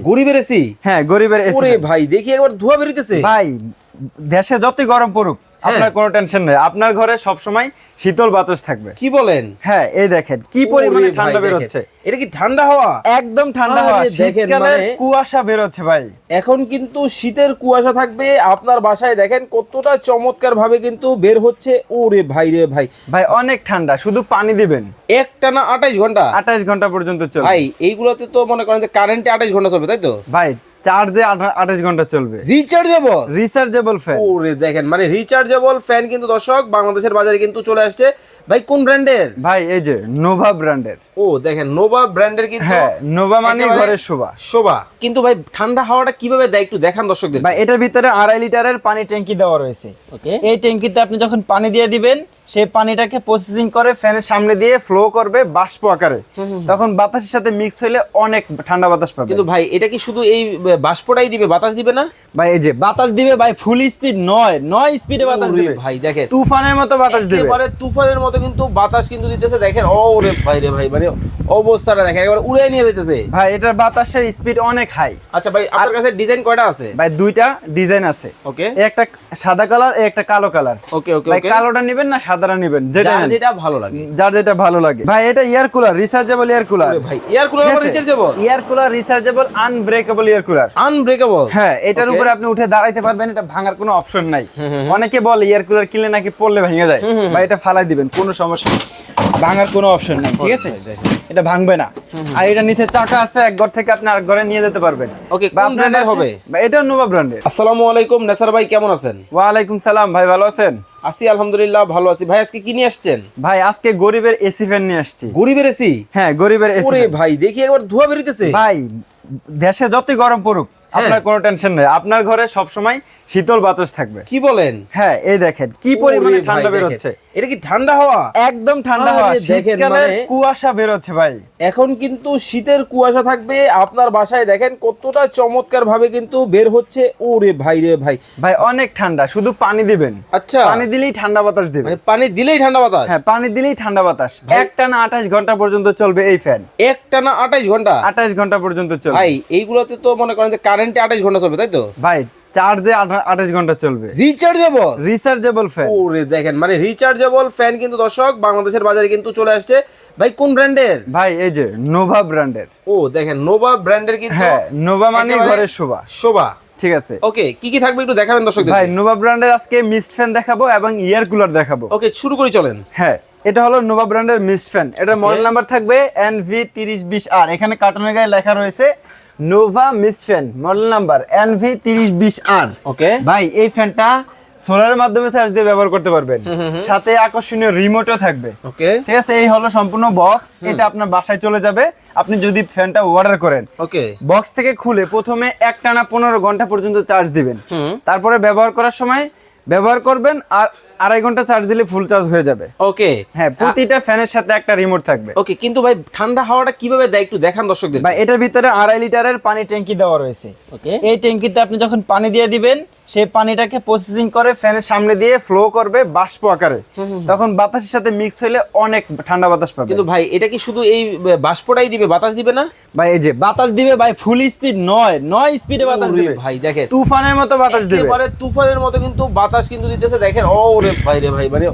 গরিবের এসি? হ্যাঁ গরিবের এসি ভাই দেখি একবার ধোয়া বেরিতেছে ভাই দেশে যতই গরম পড়ুক আপনার কোনো টেনশন নেই। আপনার ঘরে সব সময় শীতল বাতাস থাকবে। কি বলেন? হ্যাঁ এই দেখেন কি পরিমাণে ঠান্ডা বের হচ্ছে এটা কি ঠান্ডা হাওয়া? একদম ঠান্ডা হওয়া। দেখেন মানে- কুয়াশা বের হচ্ছে ভাই। এখন কিন্তু শীতের কুয়াশা থাকবে। আপনার বাসায় দেখেন কতটা চমৎকার ভাবে কিন্তু বের হচ্ছে। ওরে ভাই রে ভাই। ভাই অনেক ঠান্ডা। শুধু পানি দিবেন। একটা না আঠাইশ ঘণ্টা? আঠাশ ঘণ্টা পর্যন্ত চলবে। ভাই এইগুলোতে তো মনে করেন যে কারেন্টে আঠাইশ ঘণ্টা চলবে তাই তো? ভাই চার্জে আঠাশ ঘণ্টা চলবে। রিচার্জেবল রিচার্জেবল ফ্যান ওরে দেখেন মানে রিচার্জেবল ফ্যান কিন্তু দর্শক বাংলাদেশের বাজারে কিন্তু চলে আসছে। ভাই কোন ব্র্যান্ডের? ভাই এই যে নোভা ব্র্যান্ডের ও দেখেন নোভা ব্র্যান্ডের কিন্তু হ্যাঁ নোভা মানে ঘরের শোভা। শোভা। কিন্তু ভাই ঠান্ডা হাওয়াটা কীভাবে দেয় একটু দেখান দর্শকদের। ভাই এটার ভিতরে আড়াই লিটারের পানি ট্যাঙ্কি দেওয়া রয়েছে। ওকে এই ট্যাঙ্কিতে আপনি যখন পানি দিয়ে দিবেন সেই পানিটাকে প্রসেসিং করে ফ্যানের সামনে দিয়ে ফ্লো করবে বাষ্প আকারে। তখন বাতাসের সাথে মিক্স হইলে অনেক ঠান্ডা বাতাস পাবে। কিন্তু ভাই এটা কি শুধু এই বাষ্পটাই দিবে বাতাস দিবে না? ভাই এই যে বাতাস দিবে ভাই ফুল স্পিড নয় নয় স্পিডে বাতাস দিবে। ভাই দেখেন। তুফানের মতো বাতাস দিবে। একেবারে তুফানের মতো কিন্তু বাতাস কিন্তু দিতেছে দেখেন ও রে ভাই রে ভাই মানে অবস্থাটা দেখেন একেবারে উড়ে নিয়ে দিতেছে ভাই এটার বাতাসের স্পিড অনেক হাই আচ্ছা ভাই আপনার কাছে ডিজাইন কয়টা আছে? ভাই দুইটা ডিজাইন আছে। ওকে একটা সাদা কালার একটা কালো কালার ওকে ওকে কালোটা নেবেন না সাদাটা নেবেন যেটা যেটা ভালো লাগে। যার যেটা ভালো লাগে। ভাই এটা air cooler rechargeable air cooler ভাই air cooler rechargeable air cooler rechargeable unbreakable air cooler unbreakable হ্যাঁ এটার উপরে আপনি উঠে দাঁড়াইতে পারবেন এটা ভাঙার কোনো অপশন নাই। অনেকে বলে এয়ার কুলার কিনলে নাকি পড়লে ভেঙে যায়। বা এটা ফালাই দিবেন কোনো সমস্যা নেই। ভাঙার কোনো অপশন নাই ঠিক আছে? এটা ভাঙবে না। আর এটা নিচে চাকা আছে এক ঘর থেকে আপনি আরেক ঘরে নিয়ে যেতে পারবেন। বা কোন বাসায়- হবে? এটা নোভা ব্র্যান্ডের। আসসালামু আলাইকুম নেসার ভাই কেমন আছেন? ওয়ালাইকুম সালাম ভাই ভালো আছেন? আছি আলহামদুলিল্লাহ ভালো আছি। ভাই আজকে কি নিয়ে আসছেন? ভাই আজকে গরিবের এসি ফ্যান নিয়ে আসছি। গরিবের এসি? হ্যাঁ গরিবের এসি ভাই দেখি একবার ধোয়া বেরিতেছে ভাই দেশে যতই গরম পড়ুক আপনার কোনো টেনশন নেই। আপনার ঘরে সব সময় শীতল বাতাস থাকবে। কি বলেন? হ্যাঁ এই দেখেন কি পরিমাণে ঠান্ডা বের হচ্ছে এটা কি ঠান্ডা হাওয়া? একদম ঠান্ডা হওয়া। দেখেন শীতকালে কুয়াশা বের হচ্ছে ভাই। এখন কিন্তু শীতের কুয়াশা থাকবে। আপনার বাসায় দেখেন কতটা চমৎকার ভাবে কিন্তু বের হচ্ছে। ওরে ভাই রে ভাই। ভাই অনেক ঠান্ডা। শুধু পানি দিবেন। আচ্ছা। পানি দিলেই ঠান্ডা বাতাস দিবে মানে পানি দিলেই ঠান্ডা বাতাস? হ্যাঁ পানি দিলেই ঠান্ডা বাতাস। একটানা আঠাশ ঘণ্টা পর্যন্ত চলবে এই ফ্যান একটানা আঠাইশ ঘণ্টা? আঠাশ ঘণ্টা পর্যন্ত চলবে। ভাই এইগুলোতে তো মনে করেন যে কারেন্টে আঠাইশ ঘণ্টা চলবে তাই তো? ভাই চার্জে আঠাশ ঘণ্টা চলবে। রিচার্জেবল রিচার্জেবল ফ্যান ওরে দেখেন মানে রিচার্জেবল ফ্যান কিন্তু দর্শক বাংলাদেশের বাজারে কিন্তু চলে আসছে। ভাই কোন ব্র্যান্ডের? ভাই এই যে নোভা ব্র্যান্ডের ও দেখেন নোভা ব্র্যান্ডের কিন্তু হ্যাঁ নোভা মানে ঘরের শোভা। শোভা। ঠিক আছে। ওকে কি কি থাকবে একটু দেখাবেন দর্শকদের ভাই নোভা ব্র্যান্ডের আজকে মিস্ট ফ্যান দেখাবো এবং ইয়ার কুলার দেখাবো। ওকে শুরু করে চলেন। হ্যাঁ এটা হলো নোভা ব্র্যান্ডের মিস্ট ফ্যান এটার মডেল নাম্বার থাকবে এন ভি তিরিশ বিশ আর এখানে কার্টুনের গায়ে লেখা রয়েছে Nova mist fan model number N V তিরিশ বিশ আর ওকে ভাই এই ফ্যানটা সোলারের মাধ্যমে চার্জ দিয়ে ব্যবহার করতে পারবেন। সাথে আকর্ষণীয় রিমোটও থাকবে। ওকে ঠিক আছে? এই হলো সম্পূর্ণ বক্স এটা আপনার বাসায় চলে যাবে। আপনি যদি ফ্যানটা অর্ডার করেন ওকে বক্স থেকে খুলে প্রথমে একটানা পনেরো ঘণ্টা পর্যন্ত চার্জ দিবেন। তারপরে ব্যবহার করার সময় ব্যবহার করবেন আর আড়াই ঘণ্টা চার্জ দিলে ফুল চার্জ হয়ে যাবে। ওকে হ্যাঁ প্রতিটা ফ্যানের সাথে একটা রিমোট থাকবে। ওকে কিন্তু ভাই ঠান্ডা হাওয়াটা কীভাবে দেয় একটু দেখান দর্শকদের। ভাই এটার ভিতরে আড়াই লিটারের পানি ট্যাঙ্কি দেওয়া রয়েছে। ওকে এই ট্যাঙ্কিতে আপনি যখন পানি দিয়ে দিবেন সেই পানিটাকে প্রসেসিং করে ফ্যানের সামনে দিয়ে ফ্লো করবে বাষ্প আকারে। তখন বাতাসের সাথে মিক্স হইলে অনেক ঠান্ডা বাতাস পাবে। কিন্তু ভাই এটা কি শুধু এই বাষ্পটাই দিবে বাতাস দিবে না? ভাই এই যে বাতাস দিবে ভাই ফুল স্পিড নয় নয় স্পিডে বাতাস দিবে। ভাই দেখেন। তুফানের মতো বাতাস দিবে। একেবারে তুফানের মতো কিন্তু বাতাস কিন্তু দিতেছে দেখেন ও রে ভাই রে ভাই মানে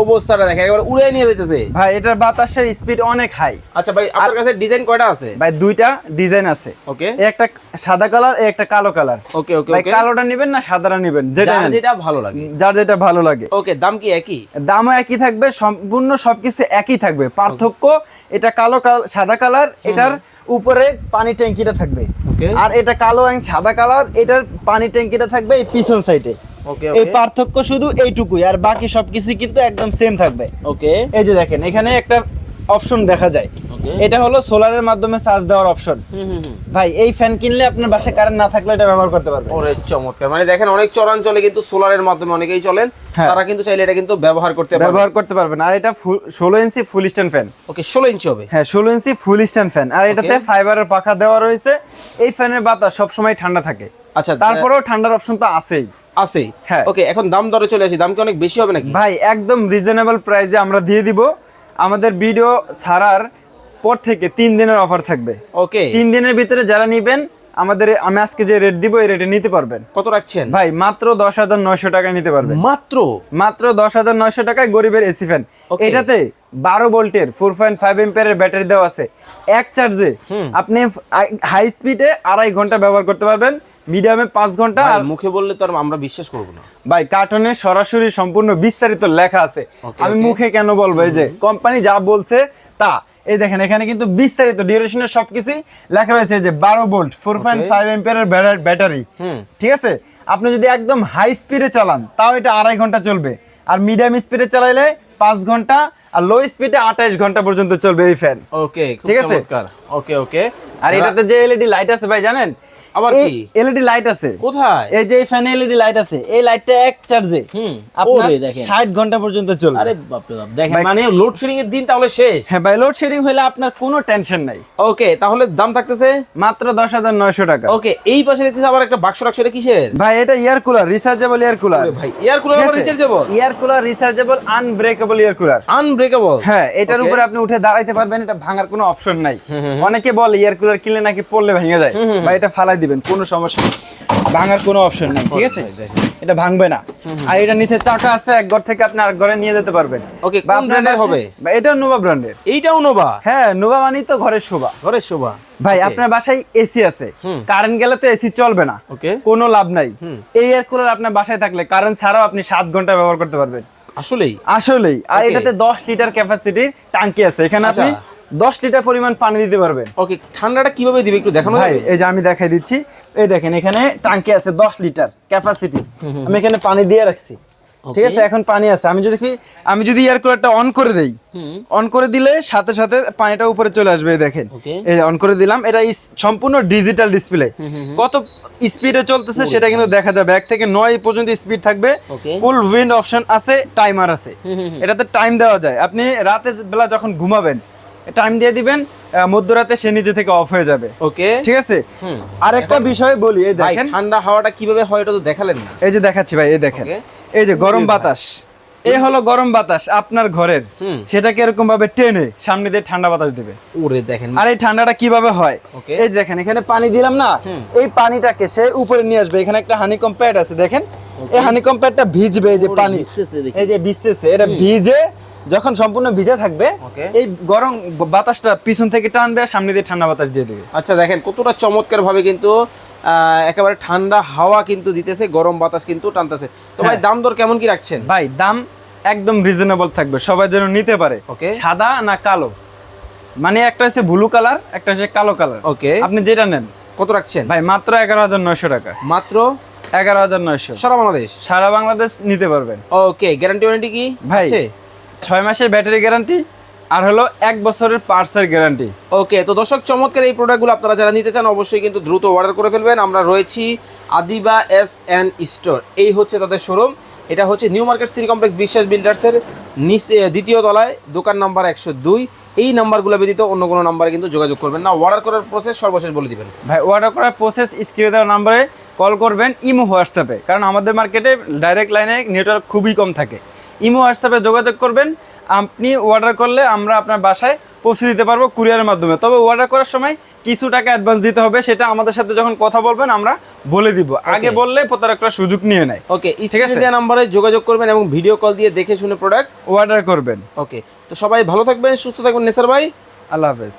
অবস্থাটা দেখেন একেবারে উড়ে নিয়ে দিতেছে ভাই এটার বাতাসের স্পিড অনেক হাই আচ্ছা ভাই আপনার কাছে ডিজাইন কয়টা আছে? ভাই দুইটা ডিজাইন আছে। ওকে একটা সাদা কালার একটা কালো কালার ওকে ওকে কালোটা নেবেন না সাদাটা নেবেন যেটা যেটা ভালো লাগে। যার যেটা ভালো লাগে। ওকে দাম কি একই? দামও একই থাকবে সম্পূর্ণ সবকিছু একই থাকবে। পার্থক্য এটা কালো সাদা কালার এটার উপরে পানি ট্যাঙ্কিটা থাকবে। আর এটা কালো এবং সাদা কালার এটার পানি ট্যাঙ্কিটা থাকবে এই পিছন সাইডে ওকে এই পার্থক্য শুধু এইটুকুই আর বাকি সবকিছু কিন্তু একদম সেম থাকবে। ওকে। এই যে দেখেন এখানে একটা অপশন দেখা যায়। এটা হলো সোলারের মাধ্যমে চার্জ দেওয়ার অপশন। ভাই এই ফ্যান কিনলে আপনার বাসায় কারেন্ট না থাকলে এটা ব্যবহার করতে পারবেন। ওরে চমৎকার। মানে দেখেন অনেক চরাঞ্চলে কিন্তু সোলারের মাধ্যমে অনেকেই চলেন। হ্যাঁ। তারা কিন্তু চাইলে এটা কিন্তু ব্যবহার করতে ব্যবহার করতে পারবেন। আর এটা ষোলো ইঞ্চি ফুল স্ট্যান্ড ফ্যান ওকে ষোলো ইঞ্চি হবে। হ্যাঁ ষোলো ইঞ্চি ফুল স্ট্যান্ড ফ্যান আর এটাতে ফাইবারের পাখা দেওয়া রয়েছে। এই ফ্যানের বাতাস সবসময় ঠান্ডা থাকে। আচ্ছা তারপরেও ঠান্ডার অপশন তো আছেই। আছে হ্যাঁ। ওকে এখন দাম দরে চলে আসি। দাম কি অনেক বেশি হবে নাকি? ভাই একদম রিজনেবল প্রাইসে আমরা দিয়ে দিব। আমাদের ভিডিও ছাড়ার পর থেকে তিন দিনের অফার থাকবে। ওকে তিন দিনের ভিতরে যারা নিবেন আমাদের আমি আজকে যে রেট দিব এই রেটে নিতে পারবেন। কত রাখছেন? ভাই মাত্র দশ হাজার নয়শো টাকায় নিতে পারবেন। মাত্র? মাত্র দশ হাজার নয়শো টাকায় গরিবের এসি ফ্যান এটাতে বারো ভোল্টের ফোর পয়েন্ট ফাইভ এম্পিয়ারের ব্যাটারি দেওয়া আছে। এক চার্জে আপনি হাই স্পিডে আড়াই ঘণ্টা ব্যবহার করতে পারবেন মিডিয়ামে পাঁচ ঘণ্টা আর মুখে বললে তো আর আমরা বিশ্বাস করব না। ভাই কার্টুনে সরাসরি সম্পূর্ণ বিস্তারিত লেখা আছে। আমি মুখে কেন বলব এই যে কোম্পানি যা বলছে তা। এই দেখেন এখানে কিন্তু বিস্তারিত ডিউরেশনের সবকিছুই লেখা রয়েছে যে বারো ভোল্ট ফোর পয়েন্ট ফাইভ এম্পিয়ারের ব্যাটারি ঠিক আছে? আপনি যদি একদম হাই স্পিডে চালান তাও এটা আড়াই ঘণ্টা চলবে। আর মিডিয়াম স্পিডে চালাইলে পাঁচ ঘণ্টা আর লো স্পিডে আঠাইশ ঘণ্টা পর্যন্ত চলবে এই ফ্যান ওকে ঠিক আছে? ওকে ওকে আর এটাতে যে এলইডি লাইট আছে ভাই জানেন? আবার কি? এলইডি লাইট আছে। কোথায়? এই যে ফ্যানে এলইডি লাইট আছে এই লাইটটা এক চার্জে হুম। আপনার ওরে দেখেন। ষাট ঘণ্টা পর্যন্ত চলবে। আরে বাপরে বাপ দেখেন মানে লোডশেডিং এর দিন তাহলে শেষ। হ্যাঁ ভাই লোডশেডিং হলে আপনার কোনো টেনশন নাই। ওকে তাহলে দাম থাকতেছে? মাত্র দশ হাজার নয়শো টাকা। ওকে এই পাশে দেখতেছি আবার একটা বাক্স রাখছে এটা কিসের? ভাই এটা air cooler rechargeable air cooler ভাই এয়ার কুলার আবার rechargeable air cooler rechargeable unbreakable air cooler unbreakable হ্যাঁ এটার উপরে আপনি উঠে দাঁড়াইতে পারবেন এটা ভাঙার কোনো অপশন নাই। অনেকে বলে এয়ার কুলার কিনলে নাকি পড়লে ভেঙে যায়? বা এটা ফালাই দিবেন কোনো সমস্যা নেই। ভাঙার কোনো অপশন নাই ঠিক আছে? এটা ভাঙবে না। আর এটা নিচে চাকা আছে এক ঘর থেকে আপনি আরেক ঘরে নিয়ে যেতে পারবেন। Okay, বা বাসায়- হবে? বা এটা নোভা ব্র্যান্ডের এইটাও নোভা হ্যাঁ নোভা মানেই তো ঘরের শোভা। ঘরের শোভা। ভাই আপনার বাসায় এসি আছে। কারেন্ট গেলে তো এসি চলবে না। ওকে কোনো লাভ নাই। এই এয়ার কুলার আপনার বাসায় থাকলে কারেন্ট ছাড়াও আপনি সাত ঘণ্টা ব্যবহার করতে পারবেন। আসলেই? আসলেই। আর. এটাতে দশ লিটার ক্যাপাসিটির ট্যাঙ্কি আছে। এখানে আপনি আচ্ছা। দশ লিটার পরিমাণ পানি দিতে পারবেন। ওকে ঠান্ডাটা কীভাবে দিবে একটু দেখানো ভাই যাবে? এই যে আমি দেখাই দিচ্ছি। এই দেখেন এখানে ট্যাঙ্কি আছে দশ লিটার ক্যাপাসিটি আমি এখানে পানি দিয়ে রাখছি। ঠিক আছে এখন পানি আছে। আমি যদি কি- আমি যদি এয়ার কুলারটা অন করে দেই অন করে দিলে সাথে সাথে পানিটা উপরে চলে আসবে দেখেন। এই অন করে দিলাম এটা সম্পূর্ণ ডিজিটাল ডিসপ্লে কত স্পিডে চলতেছে সেটা কিন্তু দেখা যাবে। এক থেকে নয় পর্যন্ত স্পিড থাকবে. ফুল উইন্ড অপশন আছে টাইমার আছে। এটাতে টাইম দেওয়া যায়। আপনি রাতের বেলা যখন ঘুমাবেন টাইম দিয়ে দিবেন মধ্যরাতে সে নিজে থেকে অফ হয়ে যাবে। ওকে ঠিক আছে? আরেকটা বিষয় বলি এই দেখেন। ঠান্ডা হাওয়াটা কীভাবে হয় এটা তো দেখালেন না। এই যে দেখাচ্ছি ভাই এই দেখেন. এই যে গরম বাতাস। এই হলো গরম বাতাস আপনার ঘরের। সেটাকে এরকম ভাবে টেনে সামনে দিয়ে ঠান্ডা বাতাস দেবে। ওরে দেখেন। আর এই ঠান্ডাটা কীভাবে হয়? এই দেখেন এখানে পানি দিলাম না? এই পানিটাকে সে উপরে নিয়ে আসবে। এখানে একটা হানিকম প্যাড আছে দেখেন। এই হানিকম প্যাডটা ভিজবে এই যে পানি। এই যে ভিজতেছে এটা ভিজে যখন সম্পূর্ণ ভিজা থাকবে এই গরম বাতাসটা পিছন থেকে টানবে সামনে দিয়ে ঠান্ডা বাতাস দিয়ে দেবে। আচ্ছা দেখেন কতটা চমৎকার ভাবে কিন্তু একেবারে ঠান্ডা হাওয়া কিন্তু দিতেছে গরম বাতাস কিন্তু টানতেছে। তো ভাই হ্যাঁ। দাম দর কেমন কি রাখছেন? ভাই দাম একদম রিজনেবল থাকবে সবাই যেন নিতে পারে। ওকে সাদা না কালো? মানে একটা হচ্ছে ব্লু কালার একটা হচ্ছে কালো কালার ওকে আপনি যেটা নেন। কত রাখছেন? ভাই মাত্র এগারো হাজার নয়শো টাকা। মাত্র? এগারো হাজার নয়শো। সারা বাংলাদেশ? সারা বাংলাদেশ নিতে পারবেন। ওকে গ্যারান্টি ওয়ারেন্টি কি ভাই ছয় মাসের ব্যাটারি গ্যারান্টি আর হলো এক বছরের পার্সের গ্যারান্টি ওকে তো দর্শক চমৎকার এই প্রোডাক্টগুলো আপনারা যারা নিতে চান অবশ্যই কিন্তু দ্রুত অর্ডার করে ফেলবেন। আমরা রয়েছি আদিবা এস অ্যান্ড স্টোর এই হচ্ছে তাদের শোরুম এটা হচ্ছে নিউ মার্কেট সিটি কমপ্লেক্স বিশ্বাস বিল্ডার্সের নিচে দ্বিতীয় তলায়। দোকান নাম্বার একশো দুই। এই নাম্বারগুলো ব্যতীত অন্য কোনো নাম্বারে কিন্তু যোগাযোগ করবেন না। অর্ডার করার প্রসেস সর্বশেষ বলে দিবেন। ভাই অর্ডার করার প্রসেস স্ক্রিনে দেওয়া নাম্বারে কল করবেন ইমো হোয়াটসঅ্যাপে। কারণ আমাদের মার্কেটে ডাইরেক্ট লাইনে নেটওয়ার্ক খুবই কম থাকে। ইমো হোয়াটসঅ্যাপে যোগাযোগ করবেন। আপনি অর্ডার করলে আমরা আপনার বাসায় পৌঁছে দিতে পারব কুরিয়ারের মাধ্যমে। তবে অর্ডার করার সময় কিছু টাকা অ্যাডভান্স দিতে হবে সেটা আমাদের সাথে যখন কথা বলবেন আমরা বলে দিব। আগে বললে প্রতারকরা সুযোগ নিয়ে নেয়। ওকে ঠিক স্ক্রিনে আছে। দেওয়া নাম্বারে যোগাযোগ করবেন এবং ভিডিও কল দিয়ে দেখে শুনে প্রোডাক্ট অর্ডার করবেন। ওকে তো সবাই ভালো থাকবেন সুস্থ থাকবেন নেসার ভাই। আল্লাহ হাফেজ।